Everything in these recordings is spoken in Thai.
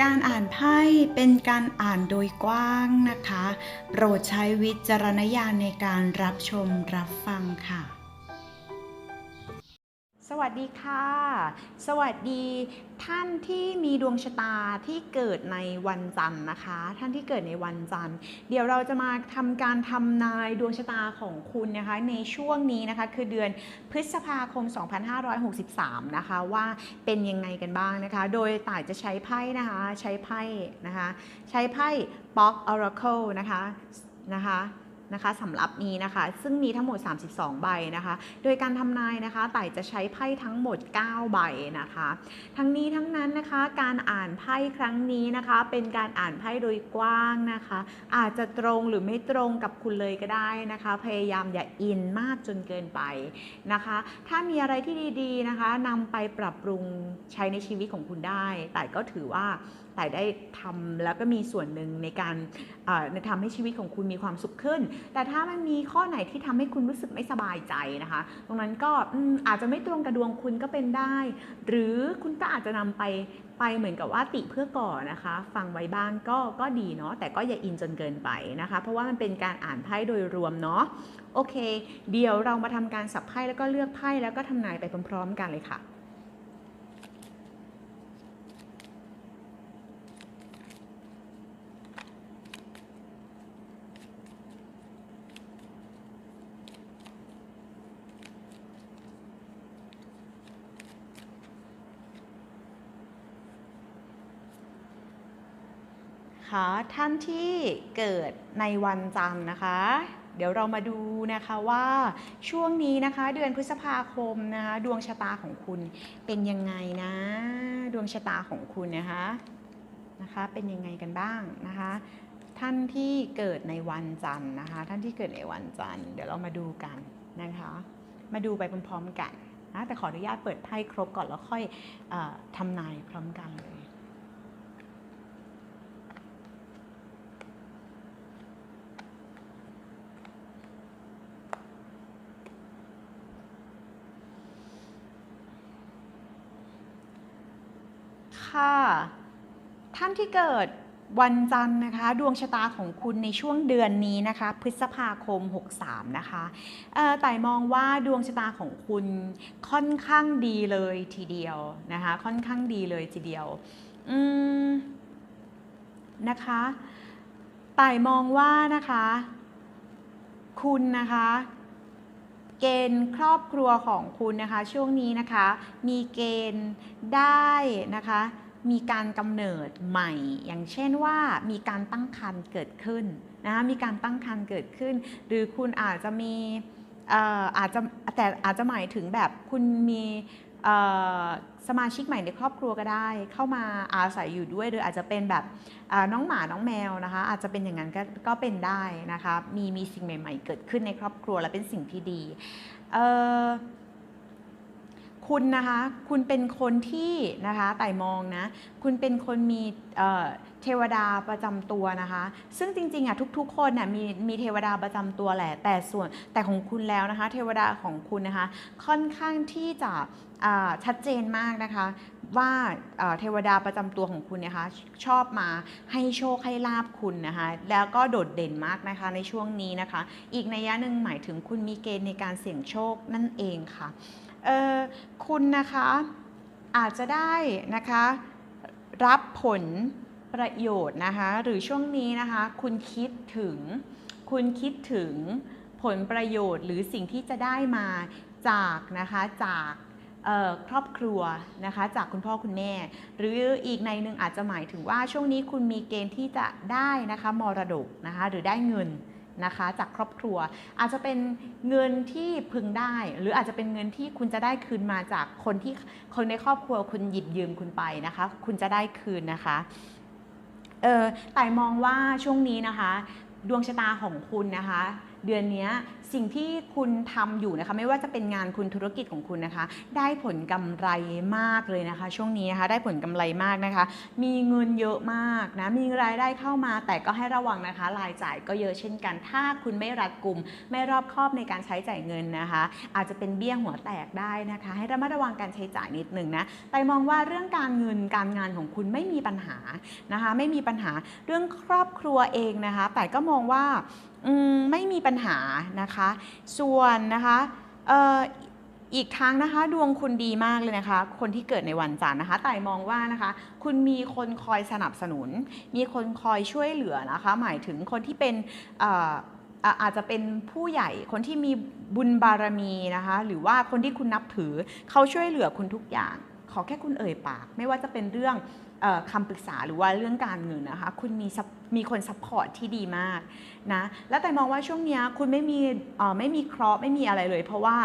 การอ่านไพ่เป็นการอ่านโดยกว้างนะคะ โปรดใช้วิจารณญาณในการรับชมรับฟังค่ะ สวัสดีค่ะ สวัสดีท่านที่มีดวงชะตาที่เกิดในวันจันทร์นะคะ ท่านที่เกิดในวันจันทร์ เดี๋ยวเราจะมาทำการทำนายดวงชะตาของคุณนะคะ ในช่วงนี้นะคะคือเดือนพฤษภาคม 2563 นะคะว่าเป็นยังไงกันบ้างนะคะ โดยต่ายจะใช้ไพ่นะคะใช้ไพ่นะคะ ใช้ไพ่ Box Oracle นะคะนะคะ นะคะสำหรับนี้นะคะ ซึ่งมีทั้งหมด 32 ใบนะคะ โดยการทำนายนะคะไต่จะใช้ไพ่ทั้งหมด 9 ใบนะคะ ทั้งนี้ทั้งนั้นนะคะ การอ่านไพ่ครั้งนี้นะคะ เป็นการอ่านไพ่โดยกว้างนะคะ อาจจะตรงหรือไม่ตรงกับคุณเลยก็ได้นะคะ พยายามอย่าอินมากจนเกินไปนะคะ ถ้ามีอะไรที่ดีๆนะคะนำไปปรับปรุงใช้ในชีวิตของคุณได้ แต่ก็ถือว่า แต่ได้ทำแล้วก็มีส่วนหนึ่งในการเอ่อทำให้ชีวิตของคุณมีความสุขขึ้น แต่ถ้ามันมีข้อไหนที่ทำให้คุณรู้สึกไม่สบายใจนะคะ ตรงนั้นก็อาจจะไม่ตรงกับดวงคุณก็เป็นได้ หรือคุณก็อาจจะนำไปไปเหมือนกับว่าติเพื่อก่อนะคะ ฟังไว้บ้างก็ก็ดีเนาะแต่ก็อย่าอินจนเกินไปนะคะ เพราะว่ามันเป็นการอ่านไพ่โดยรวมเนาะโอเค เดี๋ยวเรามาทำการสับไพ่แล้วก็เลือกไพ่แล้วก็ทำนายไปพร้อมๆ กันเลยค่ะ คะ ท่านที่เกิดในวันจันทร์นะคะ เดี๋ยวเรามาดูนะคะว่าช่วงนี้นะคะ เดือนพฤษภาคมนะคะ ดวงชะตาของคุณเป็นยังไงนะ ดวงชะตาของคุณนะคะนะคะเป็นยังไงกันบ้างนะคะ ท่านที่เกิดในวันจันทร์นะคะ ท่านที่เกิดในวันจันทร์เดี๋ยวเรามาดูกันนะคะ มาดูไปพร้อมๆกันนะแต่ขออนุญาตเปิดไพ่ครบก่อนแล้วค่อยอทำนายพร้อมกันเลย ค่ะ ท่านที่เกิดวันจันทร์นะคะ ดวงชะตาของคุณในช่วงเดือนนี้นะคะ พฤษภาคม 63 นะคะแต่มองว่าดวงชะตาของคุณค่อนข้างดีเลยทีเดียวนะคะ ค่อนข้างดีเลยทีเดียวอืมนะคะแต่มองว่านะคะ คุณนะคะ เกณฑ์ครอบครัวของคุณนะคะ ช่วงนี้นะคะ มีเกณฑ์ได้นะคะ มีการกำเนิดใหม่ อย่างเช่นว่ามีการตั้งครรภ์เกิดขึ้นนะคะมีการตั้งครรภ์เกิดขึ้น หรือคุณอาจจะมีเอ่ออาจจะแต่อาจจะหมายถึงแบบคุณมี สมาชิกใหม่ในครอบครัวก็ได้ เข้ามาอาศัยอยู่ด้วย หรืออาจจะเป็นแบบน้องหมาน้องแมวนะคะ อาจจะเป็นอย่างนั้นก็ก็เป็นได้นะคะ มีมีสิ่งใหม่ ๆ เกิดขึ้นในครอบครัวและเป็นสิ่งที่ดี คุณนะคะ คุณเป็นคนที่นะคะไต่มองนะ คุณเป็นคนมีเทวดาประจำตัวนะคะ ซึ่งจริงๆอะทุกๆ คนน่ะมีมีเทวดาประจำตัวแหละ แต่ส่วนแต่ของคุณแล้วนะคะ เทวดาของคุณนะคะ ค่อนข้างที่จะชัดเจนมากนะคะ ว่าเทวดาประจำตัวของคุณนะคะ ชอบมาให้โชคให้ลาบคุณนะคะ แล้วก็โดดเด่นมากนะคะในช่วงนี้นะคะ อีกนัยยะหนึ่งหมายถึงคุณมีเกณฑ์ในการเสี่ยงโชคนั่นเองค่ะ เออคุณนะคะอาจจะได้นะคะรับผลประโยชน์นะคะหรือช่วงนี้นะคะคุณคิดถึงคุณคิดถึงผลประโยชน์ หรือสิ่งที่จะได้มาจากนะคะจากครอบครัวนะคะจากคุณพ่อคุณแม่ หรืออีกในหนึ่งอาจจะหมายถึงว่าช่วงนี้คุณมีเกณฑ์ที่จะได้นะคะมรดกนะคะหรือได้เงิน นะคะ จากครอบครัว อาจจะเป็นเงินที่พึงได้ หรืออาจจะเป็นเงินที่คุณจะได้คืนมาจากคนที่คนในครอบครัวคุณหยิบยืมคุณไปนะคะ คุณจะได้คืนนะคะเออแต่มองว่าช่วงนี้นะคะ ดวงชะตาของคุณนะคะเดือนนี้สิ่งที่คุณทำอยู่นะคะไม่ว่าจะเป็นงานคุณธุรกิจของคุณนะคะ ได้ผลกำไรมากเลยนะคะ ช่วงนี้นะคะได้ผลกำไรมากนะคะ มีเงินเยอะมากนะมีรายได้เข้ามา แต่ก็ให้ระวังนะคะ รายจ่ายก็เยอะเช่นกัน ถ้าคุณไม่รัดกุม ไม่รอบคอบในการใช้จ่ายเงินนะคะ อาจจะเป็นเบี้ยหัวแตกได้นะคะ ให้ระมัดระวังการใช้จ่ายนิดหนึ่งนะแต่มองว่าเรื่องการเงินการงานของคุณไม่มีปัญหานะคะ ไม่มีปัญหาเรื่องครอบครัวเองนะคะ แต่ก็มองว่า ไม่มีปัญหานะคะ ส่วนนะคะอีกทั้งนะคะดวงคุณดีมากเลยนะคะ คนที่เกิดในวันจันทร์นะคะแต่มองว่านะคะ คุณมีคนคอยสนับสนุน มีคนคอยช่วยเหลือนะคะ หมายถึงคนที่เป็นอาจจะเป็นผู้ใหญ่คนที่มีบุญบารมีนะคะ หรือว่าคนที่คุณนับถือเขาช่วยเหลือคุณทุกอย่าง ขอแค่คุณเอ่ยปาก ไม่ว่าจะเป็นเรื่อง คำปรึกษาหรือว่าเรื่องการเงินนะคะคุณมีมีคนซัพพอร์ตที่ดีมากนะแล้วแต่มองว่าช่วงเนี้ยคุณไม่มีไม่มีเคราะห์ไม่มีอะไรเลย เพราะว่า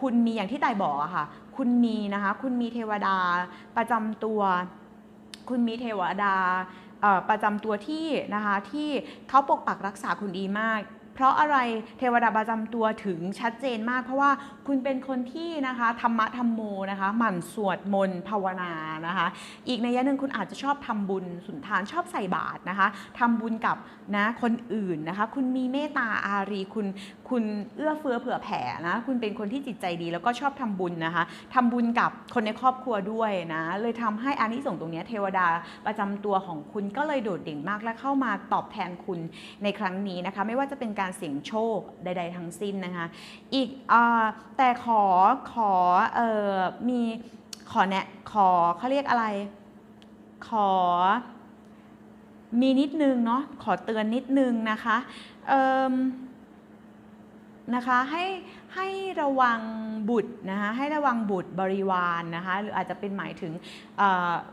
คุณมีอย่างที่ไต่บอกอะค่ะ คุณมีนะคะคุณมีเทวดาประจำตัว คุณมีเทวดาประจำตัวที่นะคะที่เขาปกปักรักษาคุณดีมาก เพราะอะไรเทวดาประจำตัวถึงชัดเจนมาก เพราะว่าคุณเป็นคนที่นะคะธรรมะธรรมโมนะคะ หมั่นสวดมนต์ภาวนานะคะ อีกในยะหนึ่งคุณอาจจะชอบทำบุญสุนทานชอบใส่บาตรนะคะทำบุญกับนะคนอื่นนะคะ คุณมีเมตตาอารีคุณคุณเอื้อเฟื้อเผื่อแผ่นะคุณเป็นคนที่จิตใจดี แล้วก็ชอบทำบุญนะคะทำบุญกับคนในครอบครัวด้วยนะเลยทำให้อานิสงส์ตรงนี้เทวดาประจำตัวของคุณก็เลยโดดเด่นมากและเข้ามาตอบแทนคุณในครั้งนี้นะคะ ไม่ว่าจะเป็นการการเสี่ยงโชคใด ๆ ทั้งสิ้นนะคะ อีกอแต่ขอขอเออมีขอแนะขอเขาเรียกอะไร ขอมีนิดนึงเนาะขอเตือนนิดนึงนะคะ นะคะให้ให้ระวังบุตรนะคะให้ระวังบุตรบริวารนนะคะหรืออาจจะเป็นหมายถึง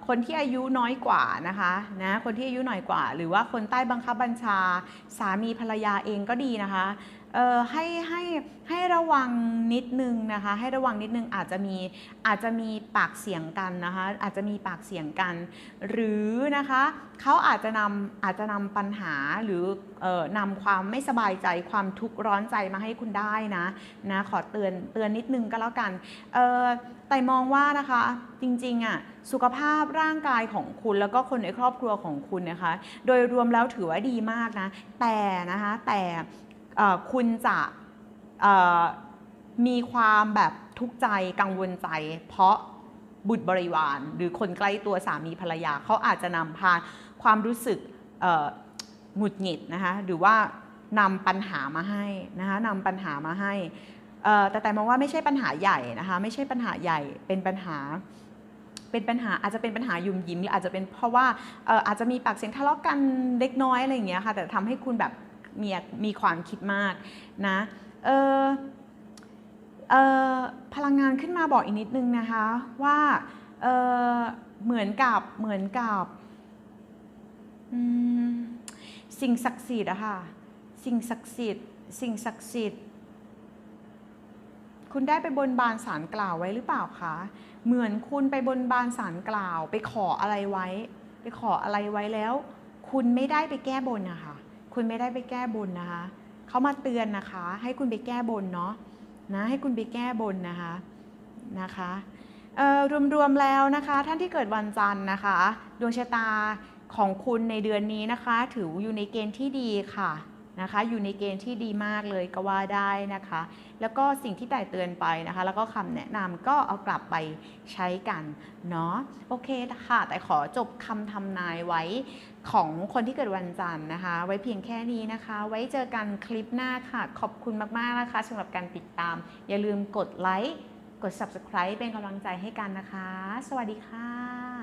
คนที่อายุน้อยกว่านะคะนะคนที่อายุหน่อยกว่า หรือว่าคนใต้บังคับบัญชาสามีภรรยาเองก็ดีนะคะ ให้ให้ให้ระวังนิดนึงนะคะ ให้ระวังนิดนึงอาจจะมีอาจจะมีปากเสียงกันนะคะ อาจจะมีปากเสียงกัน หรือนะคะเขาอาจจะนำอาจจะนำปัญหาหรือออนำความไม่สบายใจความทุกข์ร้อนใจมาให้คุณได้นะนะขอเตือนเตือนนิดนึงก็แล้วกันแต่มองว่านะคะจริงๆอะสุขภาพร่างกายของคุณแล้วก็คนในครอบครัวของคุณนะคะ โดยรวมแล้วถือว่าดีมากนะ แต่นะคะแต่ คุณจะมีความแบบทุกข์ใจกังวลใจ เพราะบุตรบริวารหรือคนใกล้ตัวสามีภรรยาเขาอาจจะนำพาความรู้สึกหงุดหงิดนะคะหรือว่านำปัญหามาให้นะคะนำปัญหามาให้แต่แต่มองว่าไม่ใช่ปัญหาใหญ่นะคะไม่ใช่ปัญหาใหญ่เป็นปัญหาเป็นปัญหาอาจจะเป็นปัญหายุ่มยิ้มหรืออาจจะเป็นเพราะว่าอาจจะมีปากเสียงทะเลาะกันเล็กน้อยอะไรอย่างเงี้ยค่ะแต่ทำให้คุณแบบ มีมีความคิดมากนะเออเออพลังงานขึ้นมาบอกอีกนิดนึงนะคะว่าเออเหมือนกับเหมือนกับสิ่งศักดิ์สิทธิ์อะค่ะสิ่งศักดิ์สิทธิ์สิ่งศักดิ์สิทธิ์คุณได้ไปบนบานสารกล่าวไว้หรือเปล่าคะ เหมือนคุณไปบนบานสารกล่าว ไปขออะไรไว้ ไปขออะไรไว้แล้ว คุณไม่ได้ไปแก้บนนะคะ คุณไม่ได้ไปแก้บนนะคะ เขามาเตือนนะคะ ให้คุณไปแก้บนเนาะนะให้คุณไปแก้บนนะคะนะคะรวมๆแล้วนะคะ ท่านที่เกิดวันจันทร์นะคะ ดวงชะตาของคุณในเดือนนี้นะคะ ถืออยู่ในเกณฑ์ที่ดีค่ะ นะคะ อยู่ในเกณฑ์ที่ดีมากเลยก็ว่าได้นะคะ แล้วก็สิ่งที่ไต่เตือนไปนะคะ แล้วก็คำแนะนำก็เอากลับไปใช้กันเนาะโอเคค่ะ แต่ขอจบคำทำนายไว้ของคนที่เกิดวันจันทร์นะคะ ไว้เพียงแค่นี้นะคะ ไว้เจอกันคลิปหน้าค่ะ ขอบคุณมากๆนะคะสำหรับการติดตาม อย่าลืมกดไลค์กด subscribe เป็นกำลังใจให้กันนะคะ สวัสดีค่ะ